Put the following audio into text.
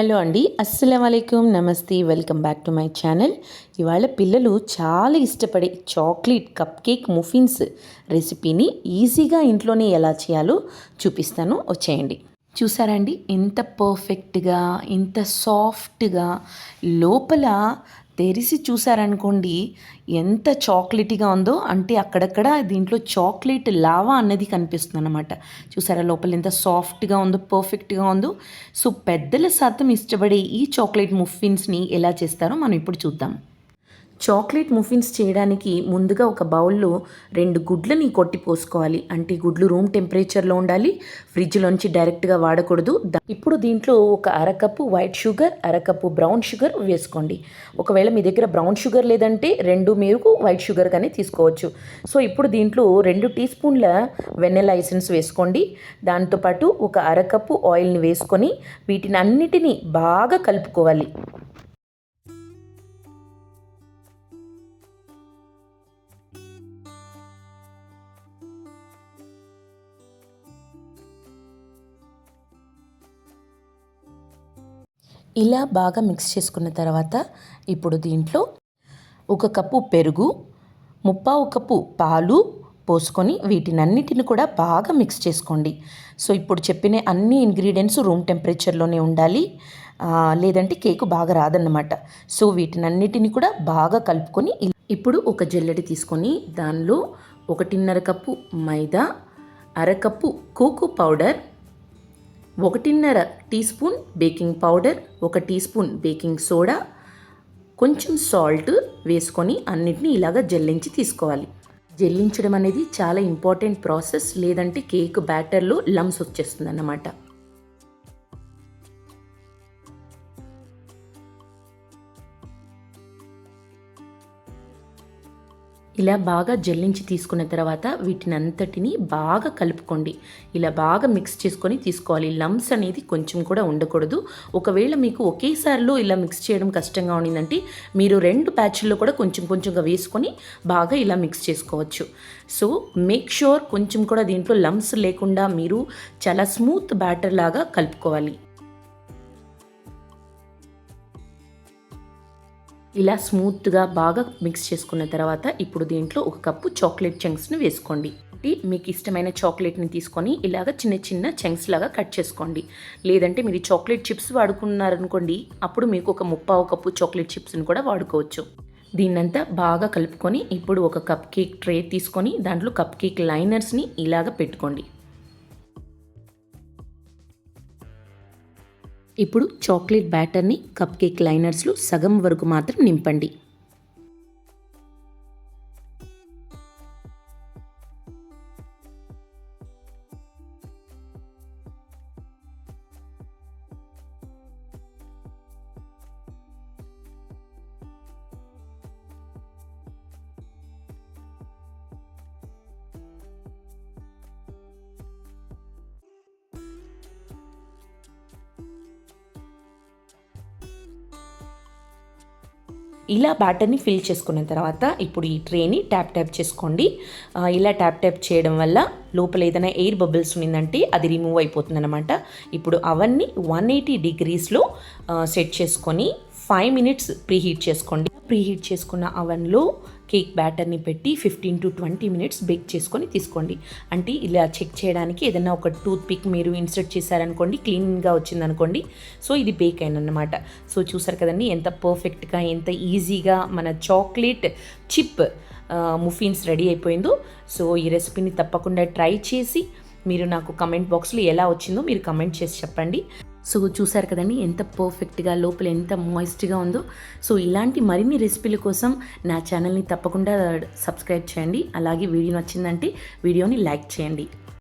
Hello అండి అస్సలం అయికం నమస్తే welcome back to my channel. ఇవాళ పిల్లలు చాలా ఇష్టపడే చాక్లెట్ కప్ కేక్ ముఫిన్స్ రెసిపీని ఈజీగా ఇంట్లోనే ఎలా చేయాలో చూపిస్తాను. వచ్చేయండి. చూసారండి ఎంత పర్ఫెక్ట్గా ఇంత సాఫ్ట్గా లోపల తెరిసి చూసారనుకోండి ఎంత చాక్లెట్గా ఉందో అంటే అక్కడక్కడ దీంట్లో చాక్లెట్ లావా అన్నది కనిపిస్తుంది అనమాట చూసారా లోపల ఎంత సాఫ్ట్గా ఉందో పర్ఫెక్ట్గా ఉందో. సో పెద్దల శాతం ఇష్టపడే ఈ చాక్లెట్ ముఫిన్స్ని ఎలా చేస్తారో మనం ఇప్పుడు చూద్దాం. చాక్లెట్ ముఫిన్స్ చేయడానికి ముందుగా ఒక బౌల్లో రెండు గుడ్లని కొట్టి పోసుకోవాలి. అంటే గుడ్లు రూమ్ టెంపరేచర్లో ఉండాలి ఫ్రిడ్జ్లోంచి డైరెక్ట్గా వాడకూడదు. ఇప్పుడు దీంట్లో ఒక అరకప్పు వైట్ షుగర్ అరకప్పు బ్రౌన్ షుగర్ వేసుకోండి. ఒకవేళ మీ దగ్గర బ్రౌన్ షుగర్ లేదంటే రెండు మీరు వైట్ షుగర్ కానీ తీసుకోవచ్చు. సో ఇప్పుడు దీంట్లో రెండు టీ స్పూన్ల వెన్నెల ఐసెన్స్ వేసుకోండి. దాంతోపాటు ఒక అరకప్పు ఆయిల్ని వేసుకొని వీటిని అన్నిటినీ బాగా కలుపుకోవాలి. ఇలా బాగా మిక్స్ చేసుకున్న తర్వాత ఇప్పుడు దీంట్లో ఒక కప్పు పెరుగు ముప్పావు కప్పు పాలు పోసుకొని వీటినన్నిటిని కూడా బాగా మిక్స్ చేసుకోండి. సో ఇప్పుడు చెప్పిన అన్ని ఇంగ్రీడియంట్స్ రూమ్ టెంపరేచర్లోనే ఉండాలి. లేదంటే కేకు బాగా రాదన్నమాట. సో వీటినన్నిటిని కూడా బాగా కలుపుకొని ఇప్పుడు ఒక జల్లెడి తీసుకొని దానిలో ఒకటిన్నర కప్పు మైదా అరకప్పు కోకో పౌడర్ ఒకటిన్నర టీ స్పూన్ బేకింగ్ పౌడర్ ఒక టీ స్పూన్ బేకింగ్ సోడా కొంచెం సాల్ట్ వేసుకొని అన్నిటినీ ఇలాగ జల్లించి తీసుకోవాలి. జల్లించడం అనేది చాలా ఇంపార్టెంట్ ప్రాసెస్ లేదంటే కేక్ బ్యాటర్లో లమ్స్ వచ్చేస్తుంది అన్నమాట ఇలా బాగా జల్లించి తీసుకున్న తర్వాత వీటిని అంతటిని బాగా కలుపుకోండి. ఇలా బాగా మిక్స్ చేసుకొని తీసుకోవాలి. లమ్స్ అనేది కొంచెం కూడా ఉండకూడదు. ఒకవేళ మీకు ఒకేసారిలో ఇలా మిక్స్ చేయడం కష్టంగా ఉండిందంటే మీరు రెండు బ్యాచ్ల్లో కూడా కొంచెం కొంచెంగా వేసుకొని బాగా ఇలా మిక్స్ చేసుకోవచ్చు. సో మేక్ షూర్ కొంచెం కూడా దీంట్లో లమ్స్ లేకుండా మీరు చాలా స్మూత్ బ్యాటర్ లాగా కలుపుకోవాలి. ఇలా స్మూత్గా బాగా మిక్స్ చేసుకున్న తర్వాత ఇప్పుడు దీంట్లో ఒక కప్పు చాక్లెట్ చంక్స్ని వేసుకోండి. మీకు ఇష్టమైన చాక్లెట్ని తీసుకొని ఇలాగ చిన్న చిన్న చంక్స్ లాగా కట్ చేసుకోండి. లేదంటే మీరు చాక్లెట్ చిప్స్ వాడుకున్నారనుకోండి అప్పుడు మీకు ఒక ముప్పావు కప్పు చాక్లెట్ చిప్స్ని కూడా వాడుకోవచ్చు. దీన్నంతా బాగా కలుపుకొని ఇప్పుడు ఒక కప్ కేక్ ట్రే తీసుకొని దాంట్లో కప్ కేక్ లైనర్స్ని ఇలాగ పెట్టుకోండి. ఇప్పుడు చాక్లెట్ బ్యాటర్ని కప్ కేక్ లైనర్స్లో సగం వరకు మాత్రం నింపండి. ఇలా బ్యాటర్ని ఫిల్ చేసుకున్న తర్వాత ఇప్పుడు ఈ ట్రేని ట్యాప్ ట్యాప్ చేసుకోండి. ఇలా ట్యాప్ ట్యాప్ చేయడం వల్ల లోపల ఏదైనా ఎయిర్ బబుల్స్ ఉన్నిందంటే అది రిమూవ్ అయిపోతుంది అనమాట ఇప్పుడు అవన్నీ వన్ ఎయిటీ డిగ్రీస్లో సెట్ చేసుకొని ఫైవ్ మినిట్స్ ప్రీహీట్ చేసుకోండి. ప్రీహీట్ చేసుకున్న అవన్లో కేక్ బ్యాటర్ని పెట్టి fifteen to twenty minutes bake చేసుకొని తీసుకోండి. అంటే ఇలా చెక్ చేయడానికి ఏదైనా ఒక టూత్ పిక్ మీరు ఇన్సర్ట్ చేశారనుకోండి క్లీన్గా వచ్చిందనుకోండి. సో ఇది బేక్ అయిందన్నమాట సో చూసారు కదండి ఎంత పర్ఫెక్ట్గా ఎంత ఈజీగా మన చాక్లెట్ చిప్ ముఫిన్స్ రెడీ అయిపోయిందో. సో ఈ రెసిపీని తప్పకుండా ట్రై చేసి మీరు నాకు కమెంట్ బాక్స్లో ఎలా వచ్చిందో మీరు కమెంట్ చేసి చెప్పండి. సో చూసారు కదండి ఎంత పర్ఫెక్ట్గా లోపల ఎంత మాయిస్ట్గా ఉందో. సో ఇలాంటి మరిన్ని రెసిపీల కోసం నా ఛానల్ని తప్పకుండా సబ్స్క్రైబ్ చేయండి. అలాగే వీడియో నచ్చిందంటే వీడియోని లైక్ చేయండి.